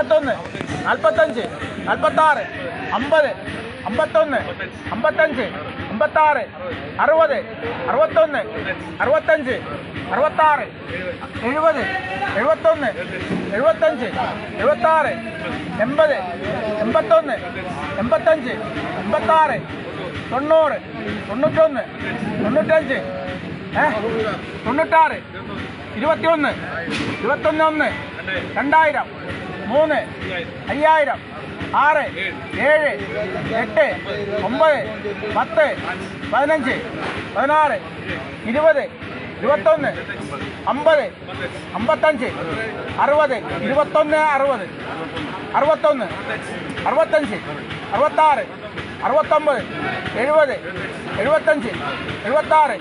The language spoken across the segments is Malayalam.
നാൽപ്പത്തൊന്ന് നാൽപ്പത്തഞ്ച് നാൽപ്പത്താറ് അമ്പത് അമ്പത്തൊന്ന് അമ്പത്തഞ്ച് അമ്പത്താറ് അറുപത് അറുപത്തൊന്ന് അറുപത്തഞ്ച് അറുപത്താറ് എഴുപത് എഴുപത്തൊന്ന് എഴുപത്തഞ്ച് എഴുപത്താറ് എൺപത് എൺപത്തൊന്ന് എൺപത്തഞ്ച് എൺപത്താറ് തൊണ്ണൂറ് തൊണ്ണൂറ്റൊന്ന് തൊണ്ണൂറ്റഞ്ച് തൊണ്ണൂറ്റാറ് ഇരുപത്തിയൊന്ന് ഇരുപത്തൊന്ന് ഒന്ന് രണ്ടായിരം. മൂന്ന് അയ്യായിരം ആറ് ഏഴ് എട്ട് ഒമ്പത് പത്ത് പതിനഞ്ച് പതിനാറ് ഇരുപത് ഇരുപത്തൊന്ന് അമ്പത് അമ്പത്തഞ്ച് അറുപത് ഇരുപത്തൊന്ന് അറുപത് അറുപത്തൊന്ന് അറുപത്തഞ്ച് അറുപത്താറ് അറുപത്തൊമ്പത് എഴുപത് എഴുപത്തഞ്ച് എഴുപത്താറ്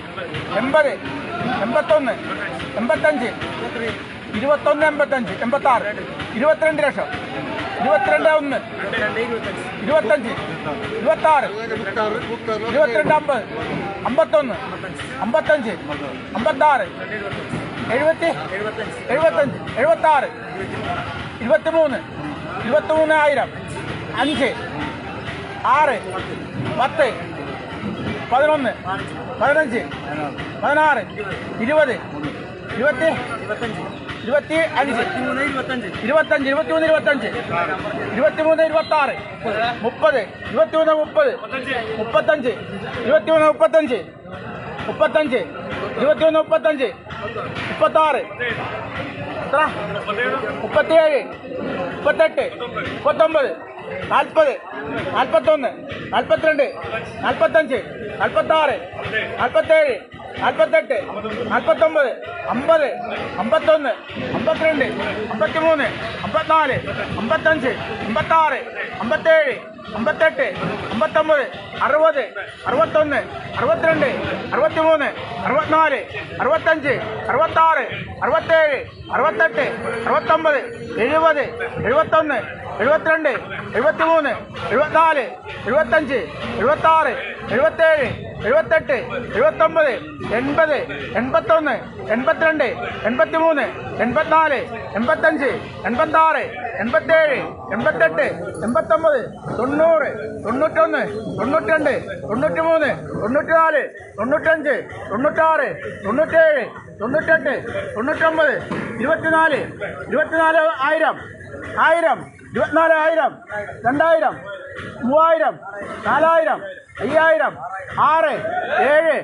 എൺപത് എൺപത്തൊന്ന് എൺപത്തഞ്ച് ഇരുപത്തൊന്ന് എൺപത്തഞ്ച് എൺപത്താറ് ഇരുപത്തിരണ്ട് ലക്ഷം ഇരുപത്തിരണ്ട് ഒന്ന് ഇരുപത്തഞ്ച് ഇരുപത്താറ് ഇരുപത്തിരണ്ട് അമ്പത് അമ്പത്തൊന്ന് അമ്പത്തഞ്ച് അമ്പത്താറ് എഴുപത്തി എഴുപത്തഞ്ച് എഴുപത്താറ് ഇരുപത്തിമൂന്ന് ഇരുപത്തി ആയിരം അഞ്ച് ആറ് പത്ത് പതിനൊന്ന് പതിനഞ്ച് പതിനാറ് ഇരുപത് ഇരുപത്തി ഇരുപത്തി അഞ്ച് ഇരുപത്തഞ്ച്. ഇരുപത്തിമൂന്ന് ഇരുപത്തഞ്ച്. ഇരുപത്തിമൂന്ന് ഇരുപത്തി ആറ് മുപ്പത്. ഇരുപത്തിമൂന്ന് മുപ്പത്. മുപ്പത്തഞ്ച്. ഇരുപത്തിമൂന്ന് മുപ്പത്തഞ്ച്. മുപ്പത്തഞ്ച്. ഇരുപത്തിമൂന്ന് മുപ്പത്തഞ്ച്. മുപ്പത്താറ്. എത്ര? മുപ്പത്തിയേഴ് മുപ്പത്തെട്ട്. മുപ്പത്തൊമ്പത്. നാൽപ്പത് നാൽപ്പത്തൊന്ന് നാൽപ്പത്തിരണ്ട് നാൽപ്പത്തഞ്ച് നാൽപ്പത്താറ് നാൽപ്പത്തേഴ് നാൽപ്പത്തെട്ട് നാൽപ്പത്തൊമ്പത് അമ്പത് അമ്പത്തൊന്ന് അമ്പത്തിരണ്ട് അമ്പത്തിമൂന്ന് അമ്പത്തിനാല് അമ്പത്തഞ്ച് അമ്പത്താറ് അമ്പത്തേഴ് അമ്പത്തെട്ട് അമ്പത്തൊമ്പത് അറുപത് അറുപത്തൊന്ന് അറുപത്തിരണ്ട് അറുപത്തിമൂന്ന് അറുപത്തിനാല് അറുപത്തഞ്ച് അറുപത്താറ് അറുപത്തേഴ് അറുപത്തെട്ട് അറുപത്തൊമ്പത് എഴുപത് എഴുപത്തൊന്ന് എഴുപത്തിരണ്ട് എഴുപത്തിമൂന്ന് എഴുപത്തിനാല് എഴുപത്തഞ്ച് എഴുപത്താറ് എഴുപത്തേഴ് എഴുപത്തെട്ട് എഴുപത്തൊമ്പത് എൺപത് എൺപത്തൊന്ന് എൺപത്തിരണ്ട് എൺപത്തിമൂന്ന് എൺപത്തിനാല് എൺപത്തഞ്ച് എൺപത്താറ് എൺപത്തേഴ് എൺപത്തെട്ട് എൺപത്തൊമ്പത് തൊണ്ണൂറ് തൊണ്ണൂറ്റൊന്ന് തൊണ്ണൂറ്റിരണ്ട് തൊണ്ണൂറ്റിമൂന്ന് തൊണ്ണൂറ്റിനാല് തൊണ്ണൂറ്റഞ്ച് തൊണ്ണൂറ്റാറ് തൊണ്ണൂറ്റേഴ് തൊണ്ണൂറ്റെട്ട് തൊണ്ണൂറ്റൊമ്പത് ഇരുപത്തിനാല് ഇരുപത്തിനാല് ആയിരം. ആയിരം ഇരുപത്തിനാല് ആയിരം രണ്ടായിരം. മൂവായിരം നാലായിരം അയ്യായിരം ആറ് ഏഴ്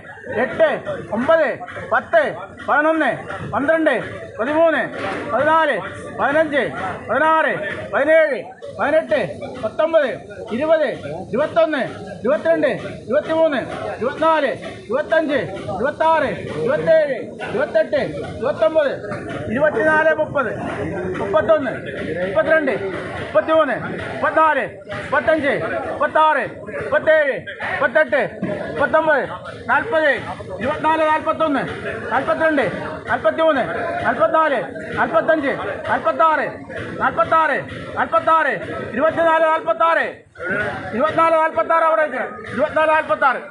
എട്ട് ഒമ്പത് പത്ത് പതിനൊന്ന് പന്ത്രണ്ട് പതിമൂന്ന് പതിനാല് പതിനഞ്ച് പതിനാറ് പതിനേഴ് പതിനെട്ട് പത്തൊമ്പത് ഇരുപത് ഇരുപത്തൊന്ന് ഇരുപത്തിരണ്ട് ഇരുപത്തിമൂന്ന് ഇരുപത്തിനാല് ഇരുപത്തഞ്ച് ഇരുപത്താറ് ഇരുപത്തേഴ് ഇരുപത്തെട്ട് ഇരുപത്തൊമ്പത് ഇരുപത്തിനാല് മുപ്പത് മുപ്പത്തൊന്ന് മുപ്പത്തിരണ്ട് മുപ്പത്തിമൂന്ന് മുപ്പത്തിനാല് മുപ്പത്തഞ്ച് മുപ്പത്താറ് മുപ്പത്തേഴ് മുപ്പത്തെട്ട് മുപ്പത്തൊമ്പത് നാൽപ്പത് ഇരുപത്തിനാല് നാൽപ്പത്തൊന്ന് നാൽപ്പത്തിരണ്ട് നാൽപ്പത്തിമൂന്ന് നാൽപ്പത്തിനാല് നാൽപ്പത്തഞ്ച് നാൽപ്പത്താറ് നാൽപ്പത്താറ് നാൽപ്പത്താറ് ഇരുപത്തിനാല് നാൽപ്പത്താറ് ഇരുപത്തിനാല് നാൽപ്പത്താറ് അവിടെ വെക്കണം ഇരുപത്തിനാല് നാൽപ്പത്താറ്